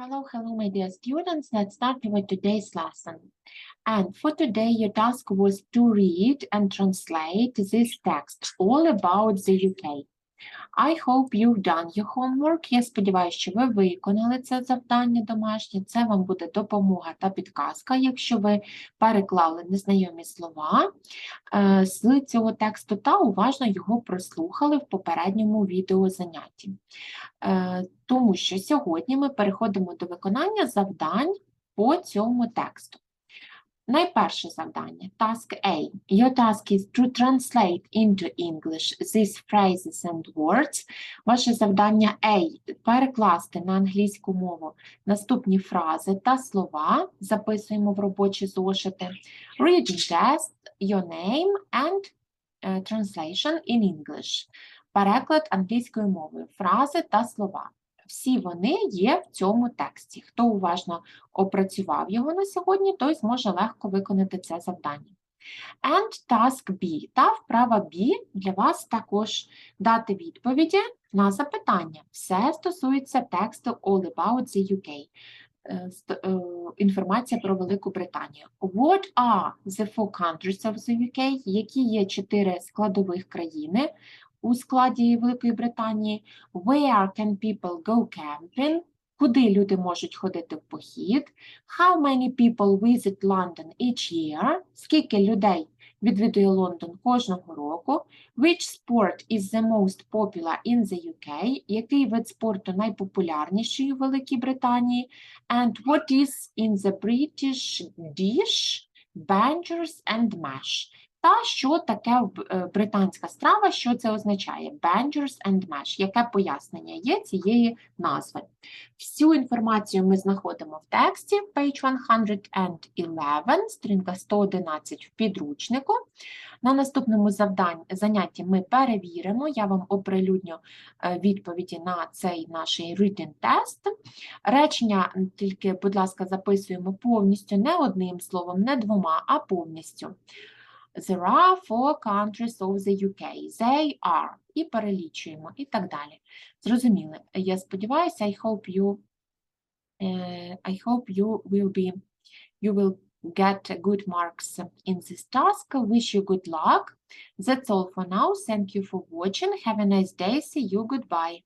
Hello, hello, my dear students. Let's start with today's lesson. And for today, your task was to read and translate this text all about the UK. I hope you've done your homework. Я сподіваюся, що ви виконали це завдання домашнє. Це вам буде допомога та підказка, якщо ви переклали незнайомі слова е, з цього тексту та уважно його прослухали в попередньому відеозанятті. Е, Тому що сьогодні ми переходимо до виконання завдань по цьому тексту. Найперше завдання Task A. Your task is to translate into English these phrases and words. Ваше завдання A – перекласти на англійську мову наступні фрази та слова. Записуємо в робочі зошити. Reading test, your name and е, translation in English. Переклад англійською мовою, фрази та слова. Всі вони є в цьому тексті. Хто уважно опрацював його на сьогодні, той зможе легко виконати це завдання. And task B. Та вправа B для вас також дати відповіді на запитання. Все стосується тексту All About the UK. Е, е, Інформація про Велику Британію. What are the four countries of the UK? Які є чотири складових країни у складі Великої Британії? Where can people go camping? Куди люди можуть ходити в похід? How many people visit London each year? Скільки людей відвідує Лондон кожного року? Which sport is the most popular in the UK? Який вид спорту найпопулярніший у Великій Британії? And what is in the British dish? Bangers and mash. Та що таке е, британська страва, що це означає? Bangers and mash. Яке пояснення є цієї назви? Всю інформацію ми знаходимо в тексті, page 111, сторінка 111 в підручнику. На наступному завдань, занятті ми перевіримо, я вам оприлюдню е, відповіді на цей наш written тест. Речення тільки, будь ласка, записуємо повністю, не одним словом, не двома, а повністю. There are four countries of the UK. They are. І перелічуємо, і так далі. Зрозуміли. Я сподіваюся, I hope you, е, I hope you will be, you will get good marks in this task. Wish you good luck. That's all for now. Thank you for watching. Have a nice day. See you. Goodbye.